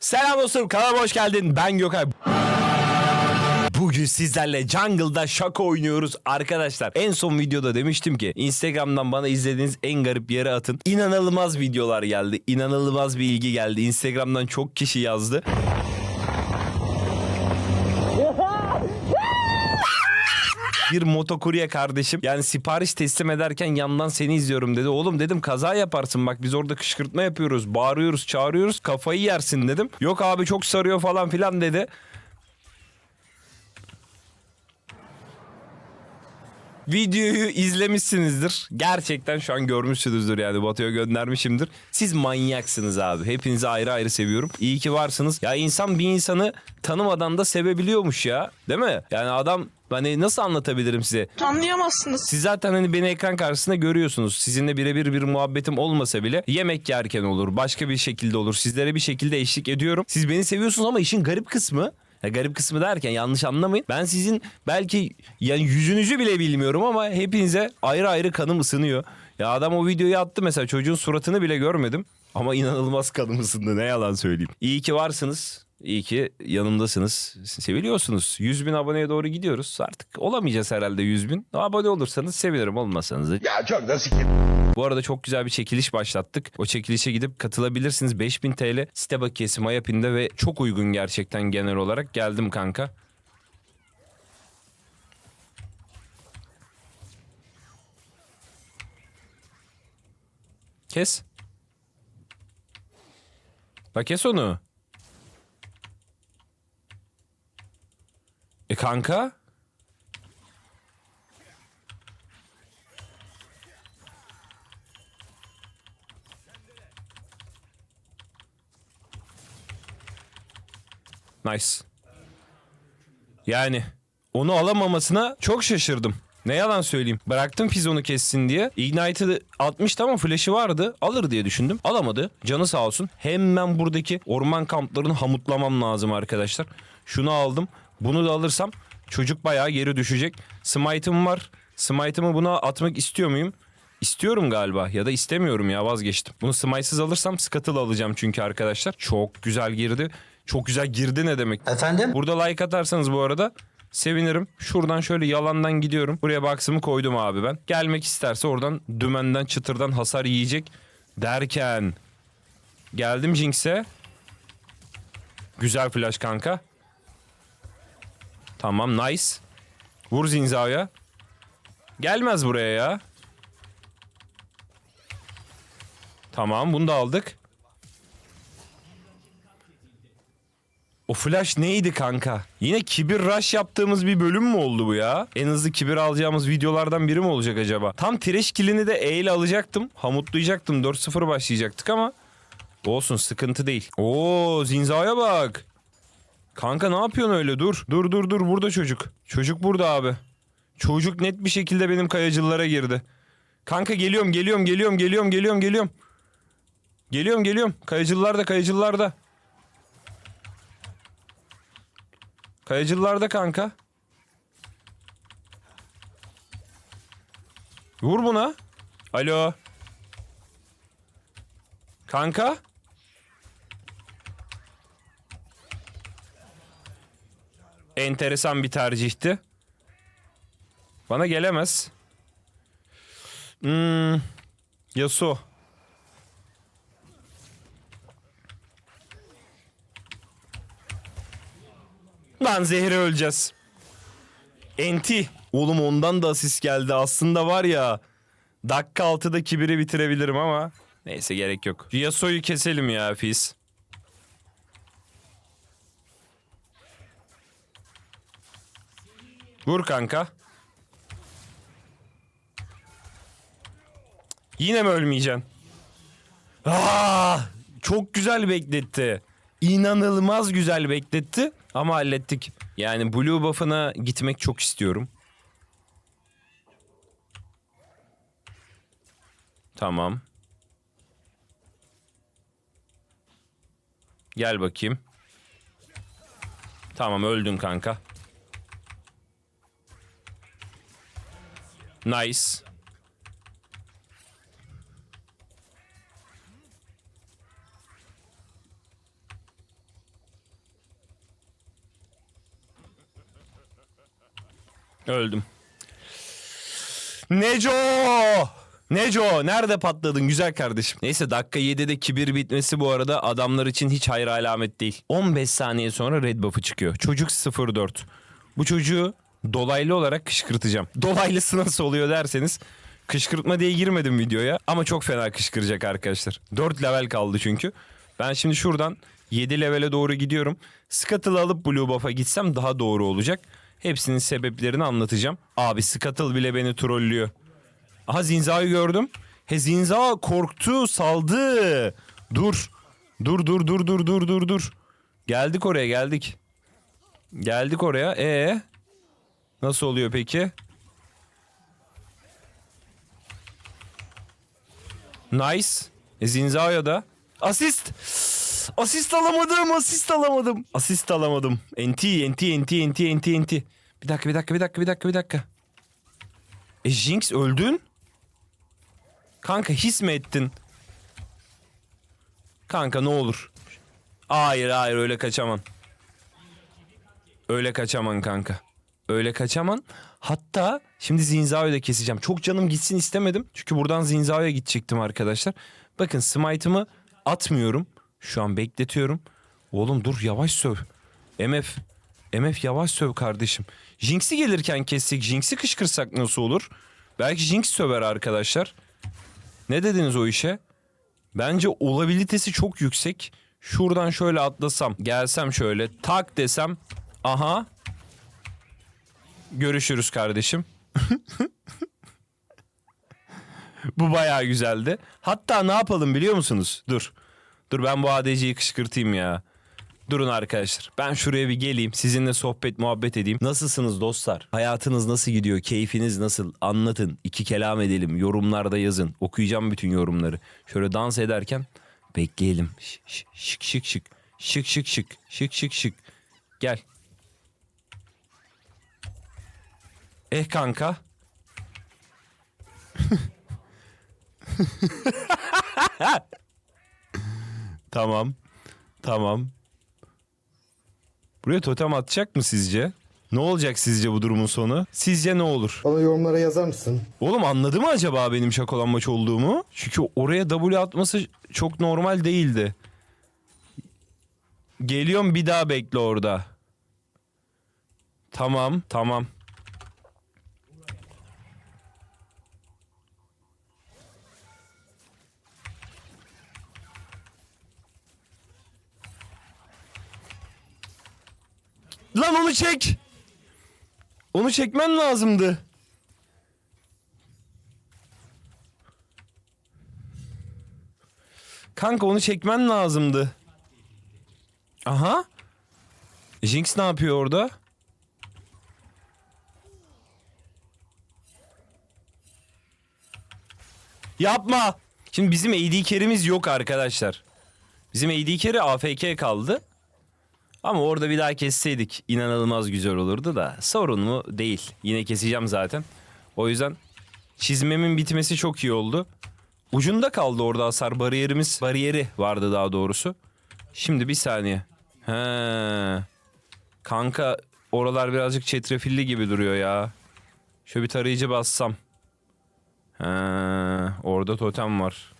Selam dostum kanalıma hoş geldin. Ben Gökay. Bugün sizlerle Jungle'da şaka oynuyoruz arkadaşlar. En son videoda demiştim ki Instagram'dan bana izlediğiniz en garip yere atın. İnanılmaz videolar geldi. İnanılmaz bir ilgi geldi. Instagram'dan çok kişi yazdı. Bir motokurye kardeşim yani sipariş teslim ederken yandan seni izliyorum dedi. Oğlum dedim kaza yaparsın bak biz orada kışkırtma yapıyoruz bağırıyoruz çağırıyoruz kafayı yersin dedim. Yok abi çok sarıyor falan filan dedi. Videoyu izlemişsinizdir. Gerçekten şu an görmüşsünüzdür yani Batu'ya göndermişimdir. Siz manyaksınız abi. Hepinizi ayrı ayrı seviyorum. İyi ki varsınız. Ya insan bir insanı tanımadan da sevebiliyormuş ya. Değil mi? Yani adam hani nasıl anlatabilirim size? Anlayamazsınız. Siz zaten hani beni ekran karşısında görüyorsunuz. Sizinle birebir bir muhabbetim olmasa bile yemek yerken olur, başka bir şekilde olur. Sizlere bir şekilde eşlik ediyorum. Siz beni seviyorsunuz ama işin garip kısmı ya garip kısmı derken yanlış anlamayın. Ben sizin belki yani yüzünüzü bile bilmiyorum ama hepinize ayrı ayrı kanım ısınıyor. Ya adam o videoyu attı mesela çocuğun suratını bile görmedim. Ama inanılmaz kanım ısındı ne yalan söyleyeyim. İyi ki varsınız. İyi ki yanımdasınız. Seviliyorsunuz. 100 bin aboneye doğru gidiyoruz. Artık olamayacağız herhalde 100 bin. Abone olursanız sevinirim olmasanız da Ya çok da sikir. bu arada çok güzel bir çekiliş başlattık. O çekilişe gidip katılabilirsiniz. 5000 TL site bakiyesi Mayapin'de ve çok uygun gerçekten genel olarak. Geldim kanka. Kes. Bak kes onu. E kanka? Nice. Yani onu alamamasına çok şaşırdım. Ne yalan söyleyeyim. Bıraktım Fizon'u kessin diye. Ignite'ı atmıştı ama flash'ı vardı. Alır diye düşündüm. Alamadı. Canı sağ olsun. Hemen buradaki orman kamplarını hamutlamam lazım arkadaşlar. Şunu aldım. Bunu da alırsam çocuk bayağı geri düşecek. Smite'ım var. Smite'ımı buna atmak istiyor muyum? İstiyorum galiba ya da istemiyorum ya vazgeçtim. Bunu smite'sız alırsam Scuttle'ı alacağım çünkü arkadaşlar. Çok güzel girdi. Çok güzel girdi ne demek? Efendim? Burada like atarsanız bu arada sevinirim. Şuradan şöyle yalandan gidiyorum. Buraya box'ımı koydum abi ben. Gelmek isterse oradan dümenden çıtırdan hasar yiyecek derken geldim Jinx'e. Güzel flash kanka. Tamam nice. Vur Zinza'ya. Gelmez buraya ya. Tamam bunu da aldık. O flash neydi kanka? Yine kibir rush yaptığımız bir bölüm mü oldu bu ya? En hızlı kibir alacağımız videolardan biri mi olacak acaba? Tam trash killini de E ile alacaktım. Hamutlayacaktım. 4-0 başlayacaktık ama olsun sıkıntı değil. Oo Zinza'ya bak. Kanka ne yapıyorsun öyle? Dur. Dur dur dur burada çocuk. Çocuk burada abi. Çocuk net bir şekilde benim kayacıllara girdi. Kanka geliyorum geliyorum geliyorum geliyorum geliyorum geliyorum. Geliyorum geliyorum. Kayıcılar da kayıcılar da. Kayıcılarda kanka. Vur buna. Alo. Kanka. Enteresan bir tercihti. Bana gelemez. Hmm. Yasuo. Lan zehre öleceğiz. Enti. Oğlum ondan da asist geldi. Aslında var ya. Dakika 6'da kibiri bitirebilirim ama. Neyse gerek yok. Yasuo'yu keselim ya Fizz. Vur kanka. Yine mi ölmeyeceksin? Aa, çok güzel bekletti. İnanılmaz güzel bekletti ama hallettik. Yani Blue buff'ına gitmek çok istiyorum. Tamam. Gel bakayım. Tamam öldün kanka. Nice. Öldüm. Neco! Neco nerede patladın güzel kardeşim? Neyse dakika 7'de kibir bitmesi bu arada adamlar için hiç hayır alamet değil. 15 saniye sonra red buff'ı çıkıyor. Çocuk 04. Bu çocuğu dolaylı olarak kışkırtacağım. Dolaylısı nasıl oluyor derseniz kışkırtma diye girmedim videoya ama çok fena kışkıracak arkadaşlar. 4 level kaldı çünkü. Ben şimdi şuradan 7 levele doğru gidiyorum. Scuttle'ı alıp Blue Buff'a gitsem daha doğru olacak. Hepsinin sebeplerini anlatacağım. Abi Scuttle bile beni trollüyor. Aha Zinza'yı gördüm. He Zinza korktu, saldı. Dur. Dur dur dur dur dur dur dur. Geldik oraya geldik. Geldik oraya. E Nasıl oluyor peki? Nice. E da. Asist. Asist alamadım, asist alamadım. Asist alamadım. NT, NT, NT, NT, NT, NT. Bir dakika, bir dakika, bir dakika, bir dakika, bir dakika. E Jinx öldün. Kanka his mi ettin? Kanka ne olur. Hayır hayır öyle kaçaman. Öyle kaçaman kanka. Öyle kaçaman. Hatta şimdi Zinzao'yu da keseceğim. Çok canım gitsin istemedim. Çünkü buradan Zinzao'ya gidecektim arkadaşlar. Bakın smite'ımı atmıyorum. Şu an bekletiyorum. Oğlum dur yavaş söv. MF. MF yavaş söv kardeşim. Jinx'i gelirken kessek, Jinx'i kışkırsak nasıl olur? Belki Jinx söver arkadaşlar. Ne dediniz o işe? Bence olabilitesi çok yüksek. Şuradan şöyle atlasam, gelsem şöyle tak desem. Aha. Görüşürüz kardeşim. Bu bayağı güzeldi. Hatta ne yapalım biliyor musunuz? Dur. Dur ben bu ADC'yi kışkırtayım ya. Durun arkadaşlar. Ben şuraya bir geleyim. Sizinle sohbet muhabbet edeyim. Nasılsınız dostlar? Hayatınız nasıl gidiyor? Keyfiniz nasıl? Anlatın. İki kelam edelim. Yorumlarda yazın. Okuyacağım bütün yorumları. Şöyle dans ederken bekleyelim. Şık şık şık. Şık şık şık. Şık şık şık. Gel. Eh kanka. tamam. Tamam. Buraya totem atacak mı sizce? Ne olacak sizce bu durumun sonu? Sizce ne olur? Bana yorumlara yazar mısın? Oğlum anladı mı acaba benim şakolanmaç olduğumu? Çünkü oraya W atması çok normal değildi. Geliyorum bir daha bekle orada. Tamam, tamam. Lan onu çek. Onu çekmen lazımdı. Kanka onu çekmen lazımdı. Aha. Jinx ne yapıyor orada? Yapma. Şimdi bizim AD carry'miz yok arkadaşlar. Bizim AD carry AFK kaldı. Ama orada bir daha kesseydik inanılmaz güzel olurdu da sorun mu değil. Yine keseceğim zaten. O yüzden çizmemin bitmesi çok iyi oldu. Ucunda kaldı orada hasar bariyerimiz. Bariyeri vardı daha doğrusu. Şimdi bir saniye. He. Kanka oralar birazcık çetrefilli gibi duruyor ya. Şöyle bir tarayıcı bassam. He. Orada totem var.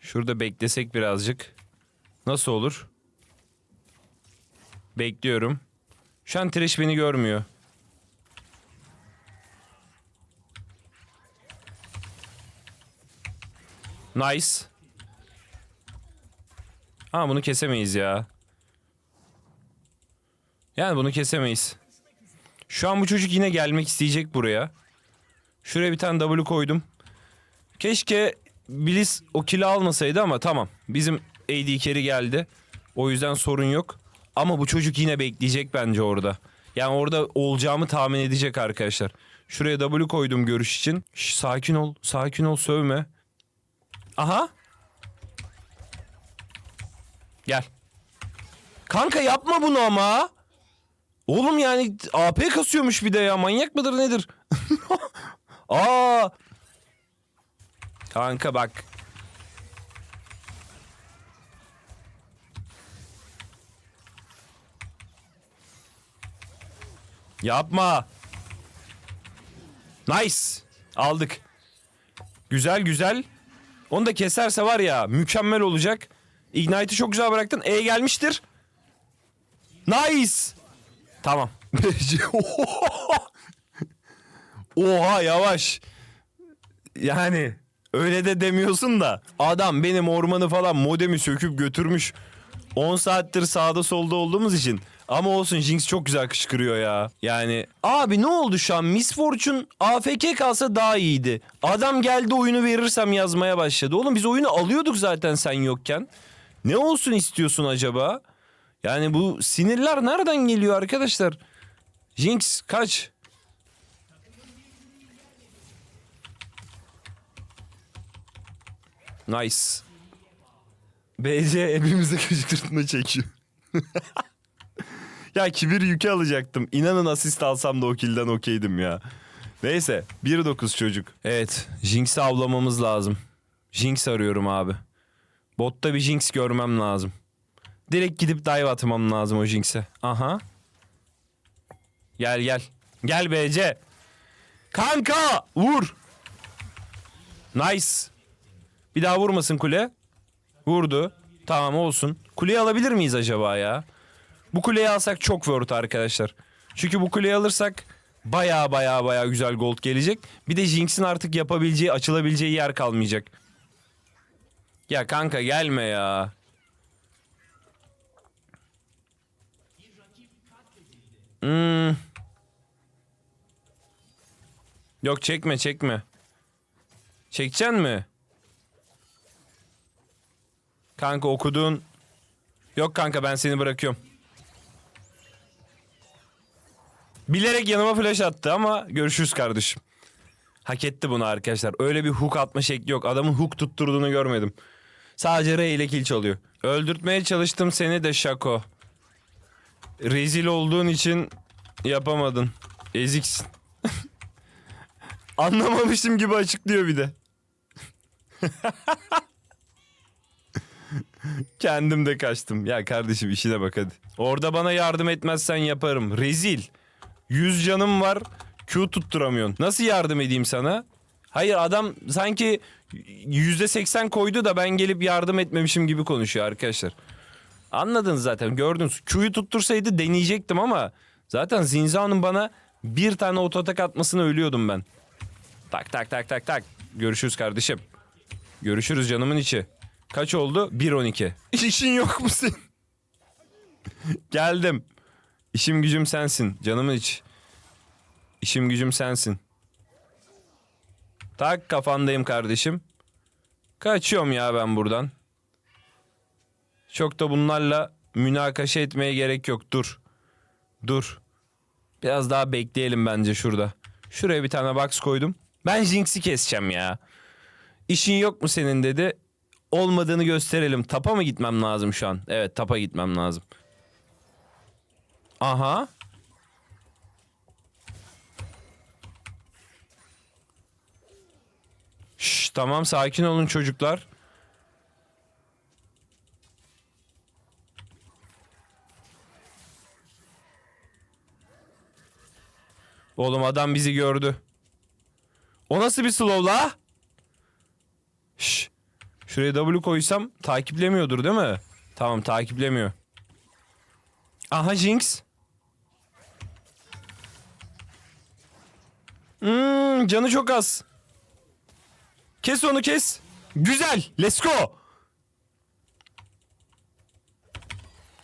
Şurada beklesek birazcık. Nasıl olur? Bekliyorum. Şu an Trish beni görmüyor. Nice. Ha bunu kesemeyiz ya. Yani bunu kesemeyiz. Şu an bu çocuk yine gelmek isteyecek buraya. Şuraya bir tane W koydum. Keşke Bliss o kili almasaydı ama tamam. Bizim AD carry geldi. O yüzden sorun yok. Ama bu çocuk yine bekleyecek bence orada. Yani orada olacağımı tahmin edecek arkadaşlar. Şuraya W koydum görüş için. Şş, sakin ol, sakin ol, sövme. Aha. Gel. Kanka yapma bunu ama. Oğlum yani AP kasıyormuş bir de ya. Manyak mıdır nedir? Aa. Kanka bak. Yapma. Nice. Aldık. Güzel güzel. Onu da keserse var ya mükemmel olacak. Ignite'ı çok güzel bıraktın. E gelmiştir. Nice. Tamam. Oha yavaş. Yani öyle de demiyorsun da adam benim ormanı falan modemi söküp götürmüş. 10 saattir sağda solda olduğumuz için. Ama olsun Jinx çok güzel kışkırıyor ya. Yani abi ne oldu şu an? Miss Fortune AFK kalsa daha iyiydi. Adam geldi oyunu verirsem yazmaya başladı. Oğlum biz oyunu alıyorduk zaten sen yokken. Ne olsun istiyorsun acaba? Yani bu sinirler nereden geliyor arkadaşlar? Jinx kaç? Nice. BC hepimize kışkırtma çekiyor. ya kibir yükü alacaktım. İnanın asist alsam da o kilden okeydim ya. Neyse 1-9 çocuk. Evet Jinx'i avlamamız lazım. Jinx arıyorum abi. Botta bir Jinx görmem lazım. Direkt gidip dive atmam lazım o Jinx'e. Aha. Gel gel. Gel BC. Kanka vur. Nice. Bir daha vurmasın kule. Vurdu. Tamam olsun. Kuleyi alabilir miyiz acaba ya? Bu kuleyi alsak çok worth arkadaşlar. Çünkü bu kuleyi alırsak baya baya baya güzel gold gelecek. Bir de Jinx'in artık yapabileceği, açılabileceği yer kalmayacak. Ya kanka gelme ya. Hmm. Yok çekme çekme. Çekeceksin mi? Kanka okuduğun... Yok kanka ben seni bırakıyorum. Bilerek yanıma flash attı ama görüşürüz kardeşim. Hak etti bunu arkadaşlar. Öyle bir hook atma şekli yok. Adamın hook tutturduğunu görmedim. Sadece R ile kill çalıyor. Öldürtmeye çalıştım seni de şako. Rezil olduğun için yapamadın. Eziksin. Anlamamışım gibi açıklıyor bir de. Kendim de kaçtım. Ya kardeşim işine bak hadi. Orada bana yardım etmezsen yaparım. Rezil. 100 canım var. Q tutturamıyorsun. Nasıl yardım edeyim sana? Hayır adam sanki %80 koydu da ben gelip yardım etmemişim gibi konuşuyor arkadaşlar. Anladınız zaten gördünüz. Q'yu tuttursaydı deneyecektim ama zaten Zinza'nın bana bir tane ototak atmasını ölüyordum ben. Tak tak tak tak tak. Görüşürüz kardeşim. Görüşürüz canımın içi. Kaç oldu? 1.12. İşin yok mu senin? Geldim. İşim gücüm sensin. Canımın iç. İşim gücüm sensin. Tak kafandayım kardeşim. Kaçıyorum ya ben buradan. Çok da bunlarla münakaşa etmeye gerek yok. Dur. Dur. Biraz daha bekleyelim bence şurada. Şuraya bir tane box koydum. Ben Jinx'i keseceğim ya. İşin yok mu senin dedi. Olmadığını gösterelim. Tapa mı gitmem lazım şu an? Evet tapa gitmem lazım. Aha. Şş, tamam sakin olun çocuklar. Oğlum adam bizi gördü. O nasıl bir slow la? Şuraya W koysam takiplemiyordur değil mi? Tamam takiplemiyor. Aha Jinx. Hmm, canı çok az. Kes onu kes. Güzel. Let's go.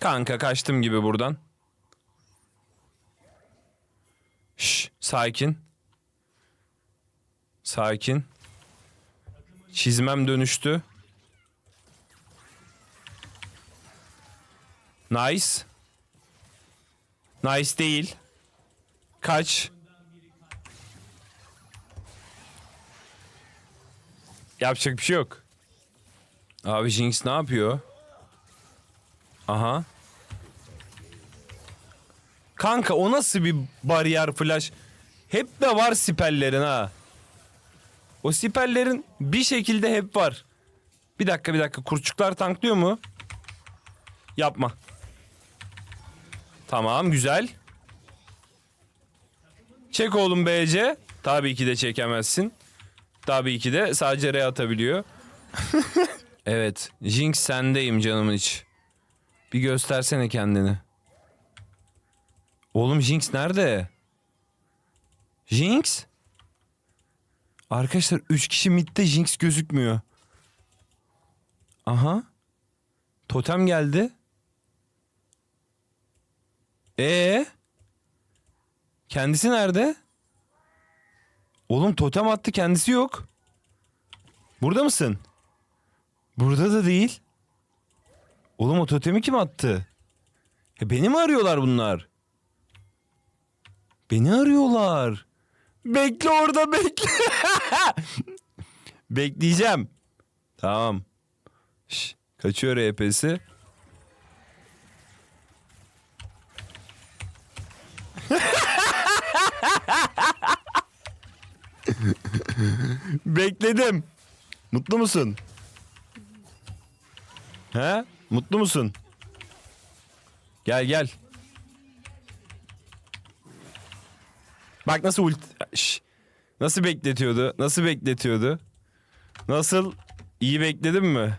Kanka kaçtım gibi buradan. Şş, sakin. Sakin. Çizmem dönüştü. Nice. Nice değil. Kaç. Yapacak bir şey yok. Abi Jinx ne yapıyor? Aha. Kanka o nasıl bir bariyer flash? Hep de var siperlerin ha. O siperlerin bir şekilde hep var. Bir dakika bir dakika kurçuklar tanklıyor mu? Yapma. Tamam güzel. Çek oğlum BC. Tabii ki de çekemezsin. Tabii ki de sadece R atabiliyor. evet. Jinx sendeyim canımın iç. Bir göstersene kendini. Oğlum Jinx nerede? Jinx? Arkadaşlar 3 kişi midde Jinx gözükmüyor. Aha. Totem geldi. Ee? Kendisi nerede? Oğlum totem attı kendisi yok. Burada mısın? Burada da değil. Oğlum o totemi kim attı? E beni mi arıyorlar bunlar? Beni arıyorlar. Bekle orada bekle. Bekleyeceğim. Tamam. Şş, kaçıyor EP'si. Bekledim. Mutlu musun? He? Mutlu musun? Gel gel. Bak nasıl ult... Şş. Nasıl bekletiyordu? Nasıl bekletiyordu? Nasıl? İyi bekledin mi?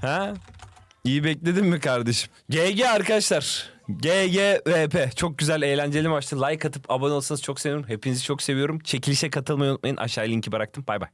Ha? İyi bekledin mi kardeşim? GG arkadaşlar. GGVP. Çok güzel eğlenceli maçtı. Like atıp abone olsanız çok sevinirim. Hepinizi çok seviyorum. Çekilişe katılmayı unutmayın. Aşağıya linki bıraktım. Bay bay.